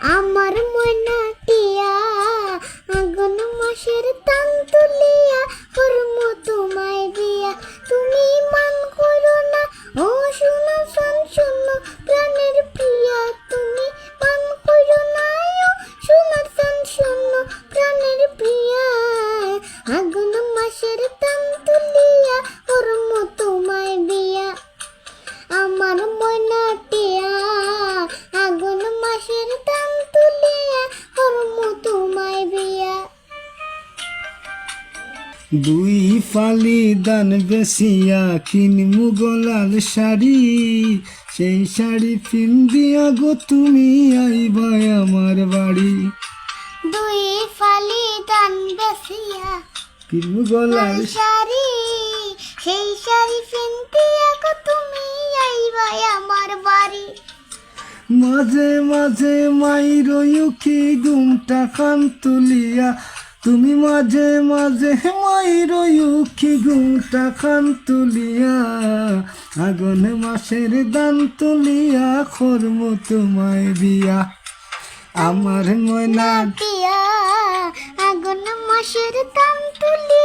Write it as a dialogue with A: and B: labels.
A: আমার ময়না টিয়া আগুন মাসের তান তুলিয়া করম তোমায় বিয়া তুমি মান করো না, ও শোনো, শোন, শোনো, প্রাণের প্রিয়া, তুমি মান করো না, ও শোনো, শোন, শোনো, প্রাণের প্রিয়া। আগুন মাসের তান তুলিয়া করম তোমায় বিয়া আমার ময়না
B: দুই ফালি দান বেসিয়া কিনমু গলাল শাড়ি। সেই শাড়ি ফিন দিয়া গো তুমি আইবা আমার বাড়ি।
A: দুই ফালি দান বেসিয়া
B: কিনমু গলাল
A: শাড়ি সেই শাড়ি ফিনতে আগো তুমি আইবাই আমার বাড়ি।
B: মাঝে মাঝে মাইর উখি ঘুমটা খান তুলিয়া তুমি মাঝে মাঝে মায়ের উখি ঘুমটা খান তুলিয়া, আগুন মাসের দান তুলিয়া খরম তোমায় দিয়া। আমার ময়না
A: দিয়া, আগুন মাসের দান তুলিয়া